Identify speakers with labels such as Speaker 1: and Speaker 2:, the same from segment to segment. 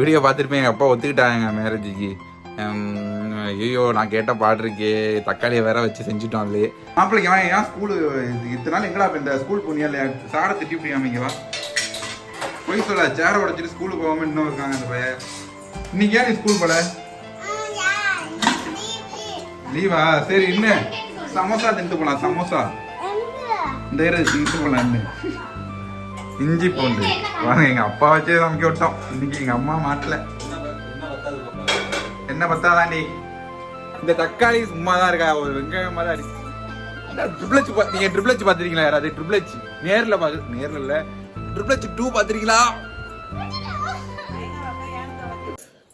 Speaker 1: Video பார்த்துருப்பேன் எங்கள் அப்பா ஒத்துக்கிட்டாங்க மேரேஜுக்கு ஐயோ நான் கேட்ட பாட்டிருக்கே தக்காளியை வேற வச்சு செஞ்சுட்டோம் அதுலேயே மாப்பிள்ளைக்கு வாங்க ஏன் ஸ்கூலு இத்தனை நாள் எங்கடா இந்த ஸ்கூல் போனியா இல்லையா? சாரை திட்டி பிடிக்காம வா. போய் சொல்ல சேரை உடைச்சிட்டு ஸ்கூலுக்கு போகாம இன்னும் இருக்காங்க அந்த பையன். இன்னைக்கு ஏன் நீ ஸ்கூல் போல? லீவா? சரி இன்னும் சமோசா தின்ட்டு போலாம் சமோசா. இந்த இரு தின்ட்டு போலாம் இன்னும் இஞ்சி பூண்டு. வாங்க எங்க அப்பா வச்சே சமைக்க விட்டோம். இன்னைக்கு எங்க அம்மா மாட்டல. என்ன பத்தாதாண்டி? இந்த தக்காளி சும்மா தான் இருக்கா? ஒரு வெங்காயம் தான் இருக்கு ட்ரிபிள் ஹெச் நீங்க ட்ரிபிள் ஹெச் பாத்திருக்கீங்களா யாராவது ட்ரிபிள் ஹெச் நேர்ல பாத்து நேர்ல இல்ல. ட்ரிபிள் ஹெச் டூ பாத்திருக்கீங்களா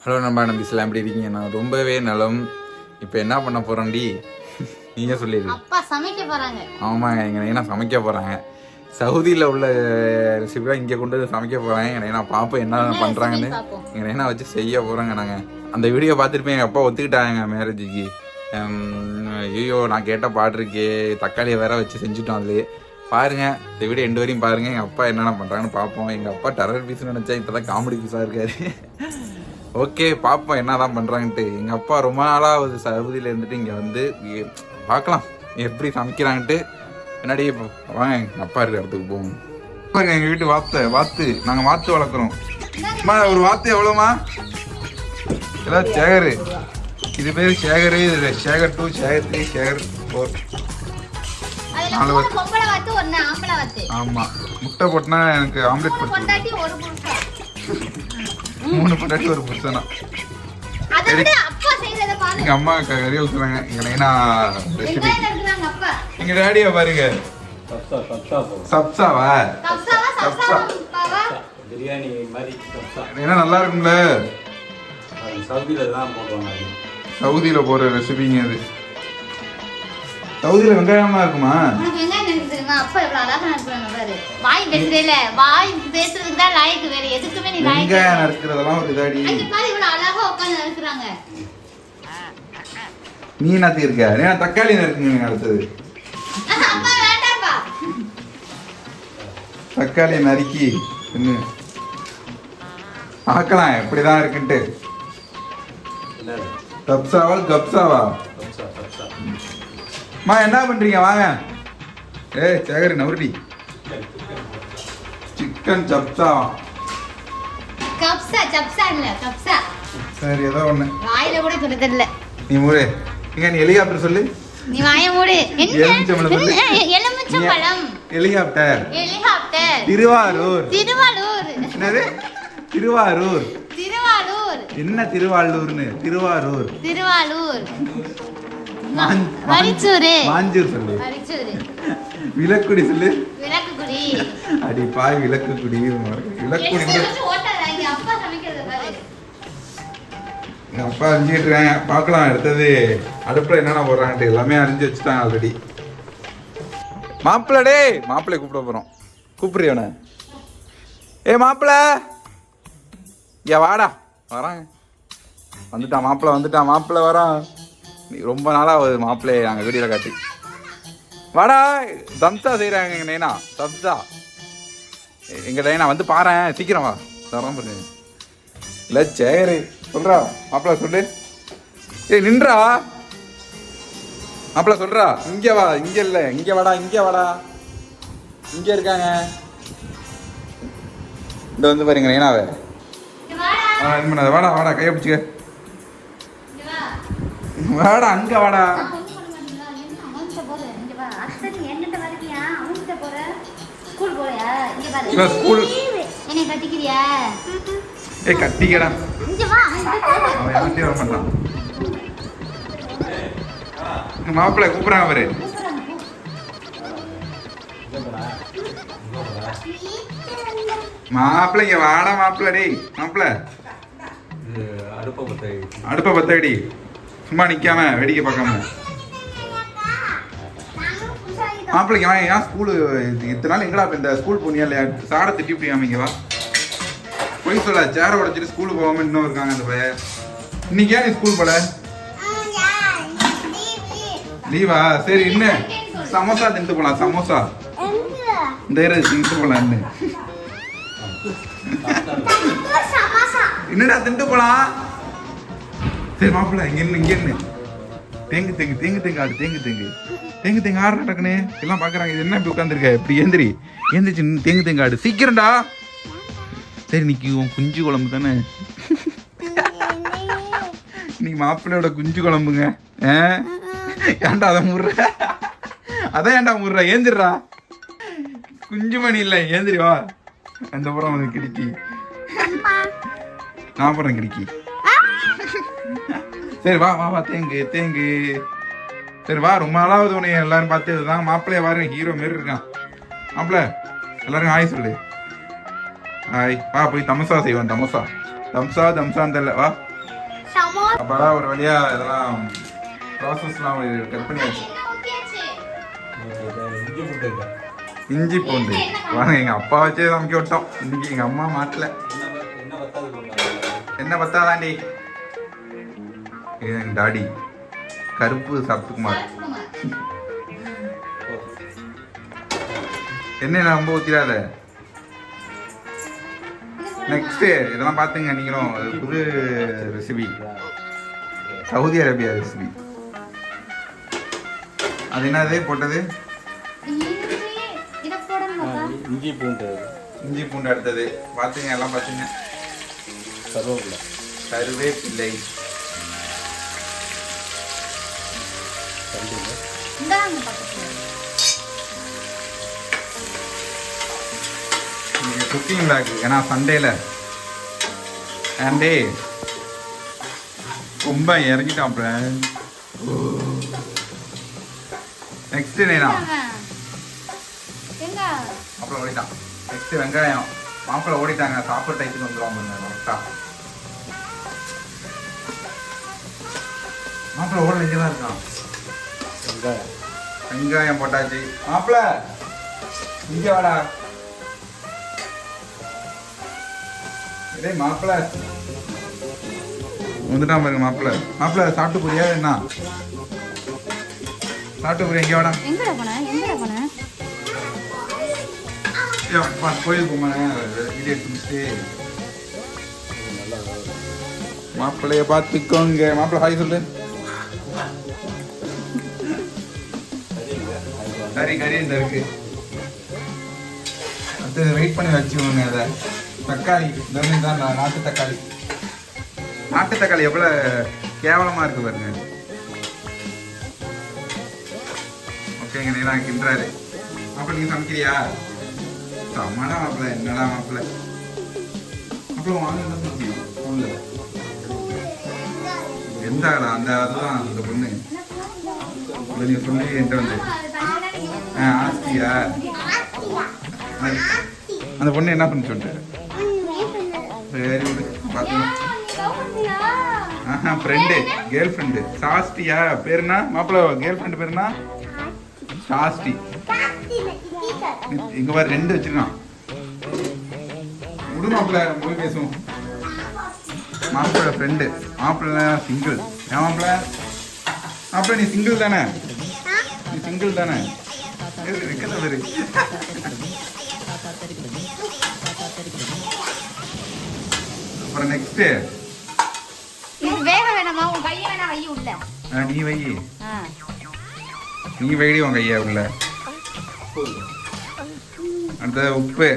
Speaker 1: ஹலோ நம்ம நம்பிஸ்லாம் எப்படி இருக்கீங்க? நான் ரொம்பவே நலம். இப்போ என்ன பண்ண போறோம்டி? நீங்க சொல்லிடு.
Speaker 2: அப்பா சமைக்க போறாங்க.
Speaker 1: ஆமாங்க எங்க நைனா சமைக்க போறாங்க? சவுதியில் உள்ள ரெசிபிலாம் இங்கே கொண்டு வந்து சமைக்க நைனா பாப்போம் என்ன பண்றாங்கன்னு.
Speaker 2: recipe பார்ப்போம்.
Speaker 1: எங்க நைனா வச்சு செய்ய போறாங்க நாங்க. அந்த வீடியோ பார்த்துருப்பேன் எங்க அப்பா ஒத்துக்கிட்டாங்க மேரேஜுக்கு ஐயோ நான் கேட்ட பாட்டு இருக்கே. தக்காளியை வேற வச்சு செஞ்சுட்டோம் அதுலயே. பாருங்க இந்த வீடியோ எண்டு வரையும் பாருங்க. எங்க அப்பா என்னென்ன பண்றாங்கன்னு பார்ப்போம். எங்க அப்பா டெரர் பீஸ் நினைச்சா இப்பதான் காமெடி பீஸா இருக்காரு. ஓகே பார்ப்போம் என்னதான் பண்றாங்கன்ட்டு. எங்க அப்பா ரொம்ப நாளா ஒரு சவுதியில இருந்துட்டு இங்க வந்து பார்க்கலாம். எப்படி சமைக்கிறாங்கன்ட்டு. முன்னாடி வாங்க எங்க அப்பா இருக்கிற இடத்துக்கு போவோம். பாருங்க எங்க வீட்டு வாத்து வாத்து. நாங்க வாத்து வளர்க்குறோம். அம்மா ஒரு வாத்து எவ்வளோமா இதெல்லாம் சேகரு. இது பேர் சேகரு இது Sekar two Sekar three Sekar four. நாலு
Speaker 2: வாத்து ஒண்ணு ஆம்பளை வாத்து.
Speaker 1: ஆமா. முட்டை போட்டுனா எனக்கு ஆம்லெட் போட்டு
Speaker 2: பொண்டாட்டி
Speaker 1: மூணு பொட்டாட்டி ஒரு புருஷனா. எங்க அம்மா கறி ஊத்துறாங்க எங்க நைனா ரெசிபி எங்க டேடிய பாருங்க. சப்சாவா?
Speaker 2: பாவா
Speaker 3: பிரியாணி மாதிரி
Speaker 1: என்ன நல்லா இருக்கும்ல.
Speaker 3: அது சவுதியில் தான் போடுவாங்க.
Speaker 1: சவுதியில போற ரெசிபிங்க அது. சவுதியில வெங்காயமா இருக்குமா
Speaker 2: வாய் பேசுறேல. வாய் பேசுறதுக்கு தான் லாய்க்கு வேற. எதுக்குமே நீ லாய்க்கு.
Speaker 1: நறுக்கிறதெல்லாம் ஒரு இதாடி.
Speaker 2: அங்க பாரு இவ்வளவு அழகா உட்கார்ந்து
Speaker 1: நீ நத்தி இருக்க நீ தக்காளி நறுக்குங்க அடுத்தது. தக்காளி நறுக்கி. பார்க்கலாம் எப்படிதான் இருக்குன்ட்டு. தப்சாவா? கப்சாவா
Speaker 3: கப்சா கப்சா
Speaker 1: அம்மா என்ன பண்றீங்க? வாங்க. ஏய் சேகரி நவருடி சிக்கன் சப்சாவா
Speaker 2: கப்சா சப்சா இல்ல கப்சா.
Speaker 1: சரி ஏதோ ஒண்ணு.
Speaker 2: வாயில கூட சொல்ல தெரியல
Speaker 1: நீ மூடு. இங்க நீ ஹெலிகாப்டர் சொல்லு.
Speaker 2: நீ வாய மூடு.
Speaker 1: எலுமிச்சம்பழம் ஹெலிகாப்டர்
Speaker 2: ஹெலிகாப்டர்
Speaker 1: திருவாரூர்.
Speaker 2: திருவாரூர்.
Speaker 1: என்னது? திருவாரூர்.
Speaker 2: திருவாரூர்.
Speaker 1: என்ன திருவாரூர்னு? திருவாரூர்.
Speaker 2: திருவாரூர். வரிச்சூரு
Speaker 1: மாஞ்சூர் சொல்லு.
Speaker 2: வரிச்சூரு
Speaker 1: விளக்குடி சொல்லு.
Speaker 2: விளக்குக்குடி.
Speaker 1: அடி பாய் விளக்குக்குடி. விளக்குடி.
Speaker 2: அப்பா
Speaker 1: அறிஞ்சிட்டு இருக்கேன் பார்க்கலாம் அடுத்தது அடுப்பில் என்னென்ன போடுறாங்கட்டு எல்லாமே அறிஞ்சு வச்சுட்டாங்க ஆல்ரெடி மாப்பிள்ளடே மாப்பிள்ளை கூப்பிட போகிறோம் கூப்பிடுறியவன ஏ மாப்பிள்ள. ஏ வாடா. வராங்க. வந்துட்டான் மாப்பிள்ள வந்துட்டான் மாப்பிள்ள வரான் நீ ரொம்ப நாளாக ஆகுது மாப்பிள்ளைய நாங்கள் வீடியோவில் காட்டி. வாடா தம்சா செய்கிறாங்க எங்கள் நைனா. தம்சா. எங்கள் நைனா வந்து பாரு சீக்கிரம் வா. தரம் பண்ணு இல்லை சேரு சொல்றா மாப்பிள்ள சொல்லு. ஏய் நின்றா. மாப்பிள்ள சொல்றா இங்க வா இங்க இல்ல இங்க வாடா இங்க வாடா. இங்க இருக்காங்க. இந்த வந்து பாருங்க
Speaker 2: வாடா.
Speaker 1: ஆ, இது பண்ணாத வாடா வாடா கையை பிடிச்சிக்க. வாடா அங்க வாடா?
Speaker 2: ஸ்கூல் போறியா? இங்க பாரு.
Speaker 1: ஸ்கூல்
Speaker 2: என்னை கட்டிக்கிறியா?
Speaker 1: ஏய் கட்டிக்கடா. அவன் யார்கிட்டயும் வர மாட்டான். மாப்பிள்ளை கூப்பிட்றான் அவரு
Speaker 2: கூப்பிடுறாங்க,
Speaker 1: இங்க வாடா மாப்பிள்ளை டேய் மாப்பிள்ளை.
Speaker 3: அடுப்ப
Speaker 1: அடுப்பை பத்தடி. சும்மா நிக்காம வேடிக்கை பார்க்காம. மாப்பிள்ளைக்கு வாங்க ஏன் ஸ்கூலு இத்தனை நாள் எங்கடா இந்த ஸ்கூல் போனியா இல்லையா? சாடை திட்டி பிடிக்காம இங்க வா. போய் சொல்ல சேர உடைச்சிட்டு ஸ்கூலுக்கு போகாம இன்னும் இருக்காங்க அந்த பையன். இன்னைக்கு ஏன் நீ ஸ்கூல் போல? லீவா சரி என்ன சமோசா தின்ட்டு போலாம் சமோசா. இந்த தின்ட்டு போலாம் என்னடா தின்ட்டு போலாம்? சரி மாப்பிள்ள இங்க இருந்து இங்க இருந்து. தேங்கு தேங்கு தேங்கு தேங்கு ஆடு தேங்கு தேங்கு. தேங்கு தேங்கு ஆடு டக்குனு எல்லாம் பாக்குறாங்க இது என்ன இப்படி உட்காந்துருக்க இப்படி ஏந்திரி. ஏந்திரிச்சு தேங்கு தேங்கு ஆடு. சீக்கிரம்டா. சரி நிக்கி உன் குஞ்சு குழம்பு தானே? நீ மாப்பிள்ளையோட குஞ்சு குழம்புங்க. ஆ? ஏன்டா அதை முடுற? அதான் ஏன்டா முடுற? ஏந்திரா குஞ்சு மணி இல்லை ஏந்திரி வா. அந்த புறம் வந்து கிடுக்கி. நான் போடுறேன் கிடுக்கி. சரி வா வா வா தேங்கு தேங்கு. சரி வா ரொம்ப நாளாவது உன்னை எல்லாரும் பார்த்து இதுதான் மாப்பிள்ளைய வாரு ஹீரோ மாரி இருக்கான். மாப்பிள்ள எல்லாரும் ஆய் சொல்லு. ஹாய் வா போய் தமசா செய்வோம் தமசா. தம்சா தம்சான்னு தெரியல வா. அப்பதான் ஒரு வழியா இதெல்லாம் ப்ராசஸ்லாம் கட் பண்ணியாச்சு.
Speaker 3: இஞ்சி பூண்டு. இருக்கா
Speaker 1: இஞ்சி பூண்டு வாங்க எங்க அப்பா வச்சே சமைக்க விட்டோம். இன்னைக்கு எங்க அம்மா மாட்டல.
Speaker 3: என்ன
Speaker 1: பத்தாதாண்டி? எங்க டாடி. கருப்பு சரத்குமார். என்ன நான் ரொம்ப ஊத்திராத நெக்ஸ்ட் இதெல்லாம் பாத்துங்க நீங்களும் புது ரெசிபி சவுதி அரேபியா ரெசிபி அது என்னது போட்டது?
Speaker 3: இஞ்சி பூண்டு.
Speaker 1: இஞ்சி பூண்டு அடுத்தது. பாத்துங்க எல்லாம் பாத்துங்க.
Speaker 3: கருவேப்பிலை.
Speaker 1: கருவேப்பிள்ளை குக்கிங் பேக் ஏன்னா சண்டேல ஆண்டே ரொம்ப இறங்கிட்டான் நெக்ஸ்ட் நேனா மாப்பிள்ள ஓடிட்டான். நெக்ஸ்ட் வெங்காயம். மாப்பிள்ள ஓடிட்டாங்க. சாப்பிட்ற டைத்துக்கு வந்துடும் கரெக்டா மாப்பிள்ள ஓட இங்கே தான் இருக்கான்.
Speaker 3: வெங்காயம்.
Speaker 1: வெங்காயம் போட்டாச்சு. மாப்பிள்ள இங்க வாடா. டேய் மாப்பிள்ள வந்துட்டான் பாருங்க மாப்பிள்ள மாப்பிள்ள சாப்பிட்டு போறியா என்ன? சாப்பிட்டு போறியா? இங்க வாடா.
Speaker 2: எங்கடா போன? எங்கடா போன?
Speaker 1: ஏய், வா, கோயிலுக்கு போமா. வீடியோ எடுத்து
Speaker 3: நல்லா
Speaker 1: மாப்பிள்ளைய பார்த்துக்கோங்க. மாப்பிள்ள ஹாய் சொல்லு. கறி கறி இந்த இருக்கு? அடுத்தது வெயிட் பண்ணி வச்சுக்கோங்க அதை. தக்காளி. மாதிரி தான் நாட்டு தக்காளி. நாட்டு தக்காளி எவ்வளோ கேவலமாக இருக்கு பாருங்க. ஓகேங்க நீ நான் கிண்டுறாரு மாப்பிள்ள நீ சமைக்கிறியா? சமடா மாப்பிள்ள என்னடா மாப்பிள்ள? மாப்பிள்ள வாங்க என்ன சமைக்கணும் ஃபோனில் எந்த ஆளா? அந்த அதுதான் அந்த பொண்ணு. இல்லை நீ சொல்லி என்கிட்ட வந்து. ஆ ஆஸ்தியா அந்த பொண்ணு என்ன பண்ணி சொல்லிட்டாரு? சரி விடு பார்த்துக்கலாம் ஃப்ரெண்டு கேர்ள் ஃப்ரெண்டு சாஸ்தியா. பேர் என்ன? மாப்பிள்ள கேர்ள் ஃப்ரெண்டு பேர் என்ன? சாஸ்தி. இங்க பாரு ரெண்டு வச்சிருக்கான். விடு மாப்பிள்ள போய் பேசுவோம். மாப்பிள்ள ஃப்ரெண்டு மாப்பிள்ள சிங்கிள் ஏன் மாப்பிள்ள மாப்பிள்ள நீ சிங்கிள் தானே? நீ சிங்கிள் தானே? இரு, இருக்கல பாரு. அப்புறம் நெக்ஸ்ட்
Speaker 2: இது வேக வேணாமா? உன் கையை வேணா வை உள்ள.
Speaker 1: நீ வை. நீ வைடி உன் கையா உள்ள. அடுத்தது உப்பு.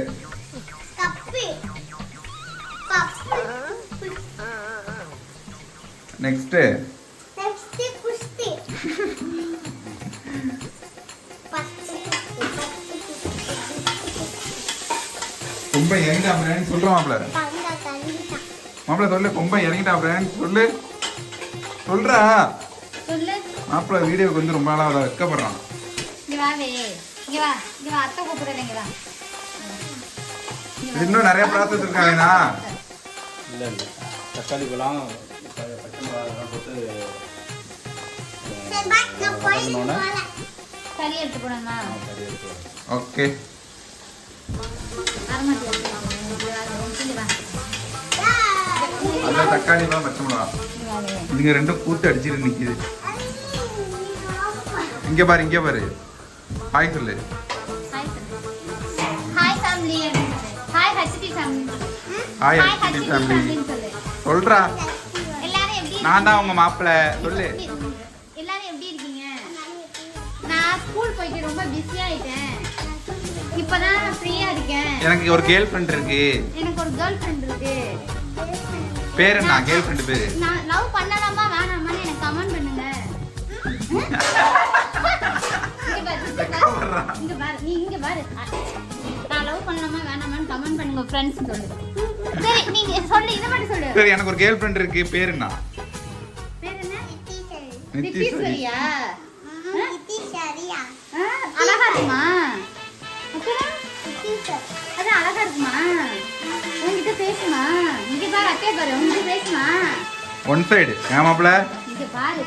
Speaker 1: நெக்ஸ்ட் கொம்பை இறங்கிட்டா பிராணி சொல்றோம் மாப்பிள்ள சொல்லு கொம்பை இறங்கிட்டா பிராணி சொல்லு. சொல்றா.
Speaker 2: சொல்லு.
Speaker 1: மாப்பிள்ள வீடியோக்கு வந்து ரொம்ப நாளாக வெக்கப்படுறான்
Speaker 2: இங்க வாவே இங்க வா இங்க வா அத்தை கூப்பிடுறேன் இங்க வா.
Speaker 1: இது இன்னும் நிறைய ப்ராசஸ் இருக்காங்கண்ணா
Speaker 3: இல்லை இல்லை. தக்காளி பழம் பச்சை மிளகாய் போட்டு
Speaker 1: ஓகே. அதில் தக்காளி தான் பச்சை மிளகா. இதுங்க ரெண்டும் கூத்து அடிச்சிட்டு நிக்குது. இங்க பாரு இங்க பாரு. ஹாய் சொல்லு.
Speaker 2: ஹாய் ஹச்டி ஃபேமிலி
Speaker 1: சொல்றா. நான் தான் உங்க மாப்பிள்ளை. சொல்லு.
Speaker 2: எல்லாரும் எப்படி இருக்கீங்க? நான் ஸ்கூல் போயிட்டு ரொம்ப பிஸி ஆயிட்டேன். இப்பதான் ஃப்ரீயா இருக்கேன்.
Speaker 1: எனக்கு ஒரு கேர்ள் ஃப்ரெண்ட் இருக்கு.
Speaker 2: எனக்கு ஒரு கேர்ள் ஃப்ரெண்ட் இருக்கு.
Speaker 1: பேர் என்ன கேர்ள் ஃப்ரெண்ட் பேரு.
Speaker 2: நான் லவ் பண்ணலாமா வேணாமான்னு எனக்கு கமெண்ட் பண்ணுங்க. இங்க பாரு, இங்க நீ இங்க பாரு. நான் லவ் பண்ணலாமா வேணாமான்னு கமெண்ட் பண்ணுங்க ஃப்ரெண்ட்ஸ் சொல்லு. சரி நீங்க சொல்லு இதை மட்டும் சொல்லு.
Speaker 1: சரி எனக்கு ஒரு கேர்ள் ஃப்ரெண்ட் இருக்கு பேர் என்ன?
Speaker 2: பேர் அழகா இருக்குமா? பேசுமா? இங்க பாரு அத்தைய பாரு உங்ககிட்ட பேசுமா?
Speaker 1: ஒன் சைடு ஏன் மாப்பிள்ள?
Speaker 2: இங்க பாரு.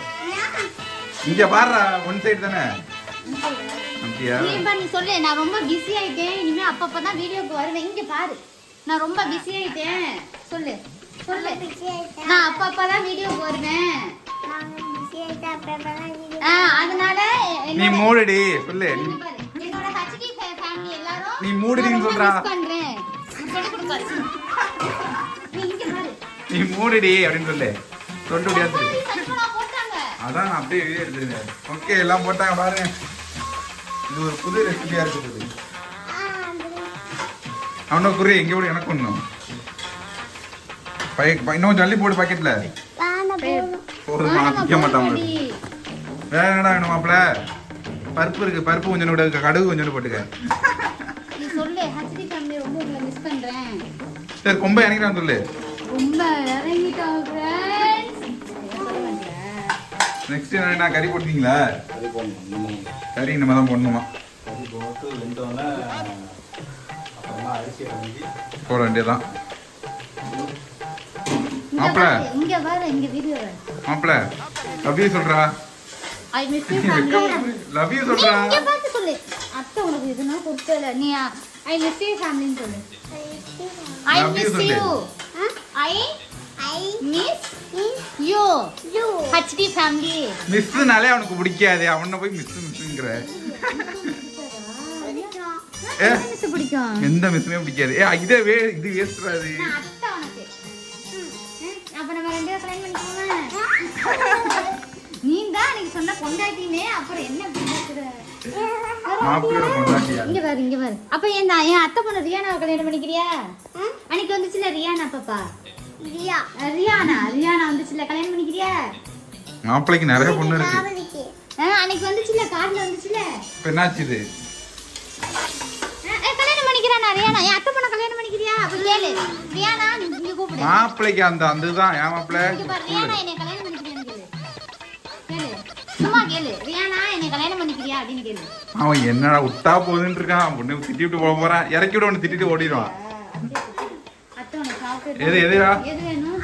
Speaker 1: இங்க பாருடா ஒன் சைடு தானே? அப்படியா?
Speaker 2: நீ சொல்லு. நான் ரொம்ப பிஸி ஆயிட்டேன். இனிமே அப்பப்ப தான் வீடியோக்கு வருவேன். இங்க பாரு. நான் ரொம்ப பிஸி ஆயிட்டேன். சொல்லு. சொல்லு. நான் அப்பப்ப தான் வீடியோக்கு வருவேன். ஆ, அதனால
Speaker 1: நீ மூடுடி. சொல்லு.
Speaker 2: என்னோட ஹச்டி ஃபேமிலி எல்லாரும்
Speaker 1: நீ மூடுடின்னு சொல்றா.
Speaker 2: பண்றேன். கொடுக்காது நீ
Speaker 1: மூடுடி அப்படின்னு சொல்லு. சொல்லிட்டு முடியாது அதான் நான் அப்படியே வீடியோ எடுத்துருந்தேன் ஓகே எல்லாம் போட்டாங்க பாருங்க. இது ஒரு புது ரெசிபியா இருக்குது அவனோ குறி எங்க கூட எனக்கு ஒண்ணும். இன்னும் ஜல்லி போடு பாக்கெட்ல போதுமா திக்க மாட்டாங்க. வேற என்னடா வேணும் மாப்பிள? பருப்பு இருக்கு பருப்பு கொஞ்சம் விட கடுகு கொஞ்சம் போட்டுக்க. சரி கொம்பை இறங்கிட்டான் சொல்லு.
Speaker 2: ரொம்ப இறங்கிட்டோம்
Speaker 1: நெக்ஸ்ட் என்ன கறி போட்டீங்களா
Speaker 3: கறி போடணும்
Speaker 1: கறி நம்ம தான் போடணுமா?
Speaker 3: கறி போட்டு வெந்தோடனே அப்புறமா அரிசியை வாங்கி
Speaker 1: போட வேண்டியதான் மாப்பிள.
Speaker 2: இங்க பாரு இங்க வீடியோ
Speaker 1: மாப்பிள லவ் யூ சொல்றா.
Speaker 2: I miss you family
Speaker 1: love you சொல்றா.
Speaker 2: இங்க பார்த்து சொல்லு அத்தை உனக்கு எதுனா கொடுத்தல நீ ஐ மிஸ் யூ ஃபேமிலின்னு சொல்லு. I miss. You I miss you HD family
Speaker 1: மிஸ்னாலே அவனுக்கு பிடிக்காது. அவனை போய் மிஸ் மிஸ்ங்கிற.
Speaker 2: மிஸ் பிடிக்கும்.
Speaker 1: எந்த மிஸ்ஸுமே பிடிக்காது. ஏ இதே வே இது வேஸ்ட்ரா அது.
Speaker 2: நான் அத்தை உனக்கு. ம், அப்ப நம்ம ரெண்டு பேரும் கல்யாணம் பண்ணிக்கோமா நீ தான் அன்னைக்கு சொன்ன பொண்டாட்டினே அப்புறம் என்ன இங்க பாரு இங்க பாரு. அப்ப என் தான் என் அத்தை பொண்ணு ரியானாவை கல்யாணம் பண்ணிக்கிறியா? அன்னைக்கு வந்துச்சுல ரியானா பாப்பா? ரியா. ரியானா? ரியானா வந்துச்சுல கல்யாணம் பண்ணிக்கிறியா?
Speaker 1: மாப்பிள்ளைக்கு நிறைய பொண்ணு இருக்கு.
Speaker 2: அன்னைக்கு வந்துச்சுல கார்ல வந்துச்சுல?
Speaker 1: இப்ப என்னாச்சு இது?
Speaker 2: கல்யாணம் பண்ணிக்கிறானா ரியானா? என் அத்தை பொண்ணை கல்யாணம் பண்ணிக்கிறியா? அப்ப கேளு. ரியானா நீ இங்க கூப்பிடு.
Speaker 1: மாப்பிள்ளைக்கு அந்த அந்த இதுதான் ஏன் மாப்பிள்ளை?
Speaker 2: இங்க பாரு ரியானா என்னை கல்யாணம் சும்மா கேளு. ரியானா என்னை கல்யாணம் பண்ணிக்கிறியா அப்படின்னு கேளு.
Speaker 1: அவன் என்னடா விட்டா போகுதுன்னு இருக்கான். பொண்ணு திட்டிட்டு போக போறான். இறக்கி விட ஒன்று திட்டிட்டு ஓடிடுவான். எது எதுடா?
Speaker 2: எது வேணும்?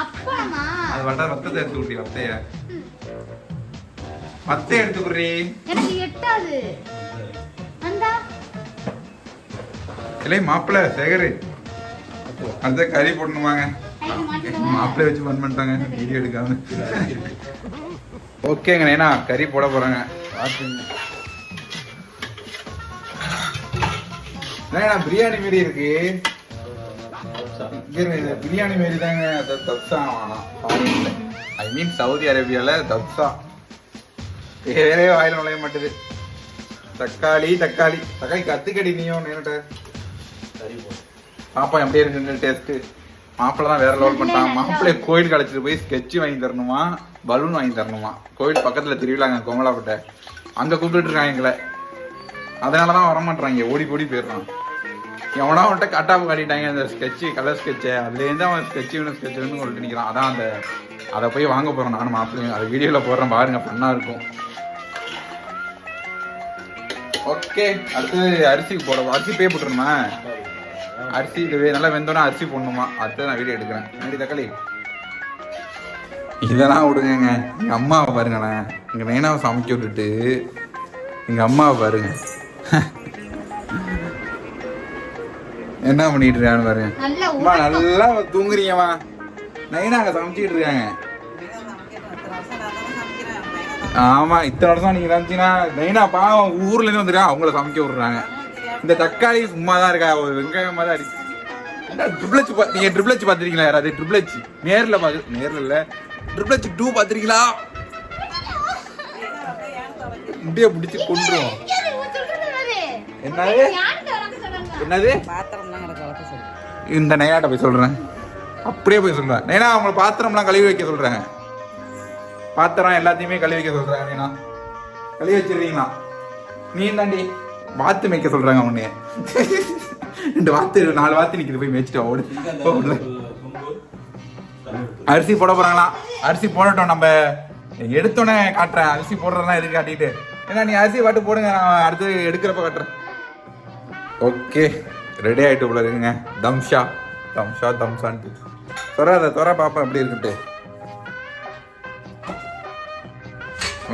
Speaker 2: அப்பளமா
Speaker 1: அது வட்டா ரத்தத்தை எடுத்து விட்டி வத்தைய வத்தைய எடுத்துக்குறி
Speaker 2: எனக்கு எட்டாது. வந்தா.
Speaker 1: இல்லை மாப்பிள்ளை சேகரு. அடுத்த கறி போடணுமாங்க. மாப்பிள்ளை வச்சு ஃபன் பண்ணிட்டாங்க. வீடியோ எடுக்காம. ஓகேங்க ஏன்னா கறி போட போறாங்க. பார்த்துங்க பிரியாணி மாரி இருக்கு. பிரியாணி மாரி தாங்க தப்சா. ஐ மீன் சவுதி அரேபியால தப்சா. பேரே வாயில நுழைய மாட்டுது. தக்காளி தக்காளி. தக்காளி கத்துக்கடி நீயும்
Speaker 3: போடணும்
Speaker 1: பாப்பா எப்படி இருக்கு டேஸ்ட் மாப்பிள்ளை தான் வேற லெவல் பண்ணிட்டான். மாப்பிள்ளை கோயிலுக்கு அழைச்சிட்டு போய் ஸ்கெட்ச் வாங்கி தரணுமா? பலூன் வாங்கி தரணுமா? கோயில் பக்கத்துல திருவிழாங்க கோமலாப்பட்டை அங்க கூப்பிட்டு இருக்காங்க எங்களை. அதனால தான் வரமாட்டாங்க ஓடி ஓடி போயிடுறான். எவனா அவன்கிட்ட கட்டாப்பு காட்டிட்டாங்க. அந்த ஸ்கெட்சு கலர் ஸ்கெட்சை அதுலேருந்து அவன் ஸ்கெட்ச் வேணும் ஸ்கெட்ச் வேணும்னு சொல்லிட்டு நிற்கிறான் அதான் அந்த அதை போய் வாங்க போறோம் நானும் மாப்பிள்ளையும். அதை வீடியோவில் போடுறேன். பாருங்க பண்ணா இருக்கும். ஓகே அடுத்து அரிசிக்கு போட அரிசி பே போட்டுருமா? அரிசி இது நல்லா வெந்தோன்னா அரிசி போடணுமா? அடுத்து நான் வீடியோ எடுக்கிறேன். நன்றி தக்காளி. இதெல்லாம் விடுங்கங்க. எங்க அம்மாவை பாருங்களேன். எங்க நைனாவை சமைக்க விட்டுட்டு எங்க அம்மாவை பாருங்க. என்ன பண்ணிட்டு இருக்கான்னு பாருங்க.
Speaker 2: நல்லா
Speaker 1: அம்மா நல்லா தூங்குறீங்கம்மா. நைனா அங்க சமைச்சிட்டு இருக்காங்க. ஆமா இத்தனை வருஷம் நீங்க சமைச்சீங்கன்னா நைனா பாவம் ஊர்ல இருந்து வந்துருக்கா அவங்கள சமைக்க விடுறாங்க இந்த தக்காளி சும்மா தான் இருக்கா? ஒரு வெங்காயம் மாதிரி அடி என்ன நீங்க ட்ரிபிள் ஹெச் பாத்திருக்கீங்களா யாராவது ட்ரிபிள் ஹெச் நேர்ல பாத்து நேர்ல இல்ல. ட்ரிபிள் டூ பாத்திருக்கீங்களா முடிய பிடிச்சு கொண்டுருவோம்
Speaker 2: என்னது?
Speaker 1: என்னது?
Speaker 4: பாத்திரம்லாம்
Speaker 1: இந்த நைனாட்ட போய் சொல்றேன். அப்படியே போய் சொல்றேன். நைனா அவங்களை பாத்திரம்லாம் கழுவி வைக்க சொல்றேன். பாத்திரம் எல்லாத்தையுமே கழுவி வைக்க சொல்றேன் நைனா. கழுவி வச்சிருக்கீங்களா? நீ தாண்டி வாத்து மேய்க்க சொல்றாங்க உன்னைய ரெண்டு வாத்து நாலு வாத்து நிக்குது போய் மேய்ச்சிட்டு ஓடு. அரிசி போட போறாங்களா? அரிசி போடட்டும் நம்ம. எடுத்தோடனே காட்டுறேன். அரிசி போடுறதெல்லாம் எதுக்கு காட்டிட்டு? ஏன்னா நீ அரிசி பாட்டு போடுங்க நான் அடுத்து எடுக்கிறப்ப காட்டுறேன். ஓகே ரெடி ஆயிட்டு போல இருக்குங்க. தம்ஷா. தம்ஷா தம்ஷான்ட்டு. தொறாத தொற பாப்பா எப்படி இருக்குட்டு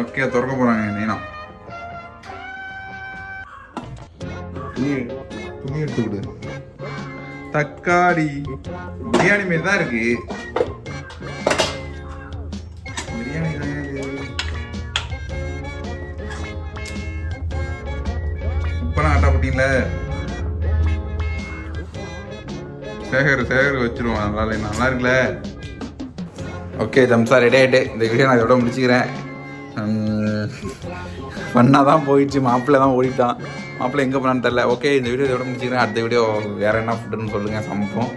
Speaker 1: ஓகே திறக்க போறாங்க நீனா. துணி துணி எடுத்துக்கிடு தக்காளி பிரியாணி மாரி தான் இருக்கு. பிரியாணி தான் இது. உப்பெல்லாம் ஆட்டா போட்டீங்களே? சேகர் சேகர் வச்சிருவோம் நல்லா இல்லை நல்லா இருக்குல்ல? ஓகே தம்சா ரெடி ஆகிட்டு இந்த வீடியோ நான் இதோட முடிச்சுக்கிறேன். ஃபன்னாக தான் போயிடுச்சு. மாப்பிள்ளை தான் ஓடிட்டான். மாப்பிள்ளை எங்கே போனான்னு தெரில ஓகே இந்த வீடியோ இதோட முடிச்சுக்கிறேன். அடுத்த வீடியோ வேறு என்ன ஃபுட்டுன்னு சொல்லுங்கள் சமைப்போம்.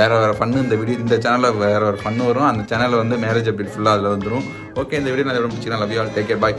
Speaker 1: வேறு வேறு ஃபன்னு இந்த வீடியோ இந்த சேனலில் வேறு வேறு ஃபன்னு வரும். அந்த சேனலில் வந்து மேரேஜ் அப்டேட் ஃபுல்லாக அதில் வந்துடும் ஓகே இந்த வீடியோ நான் இதோட முடிச்சுக்கிறேன். Love you all take care bye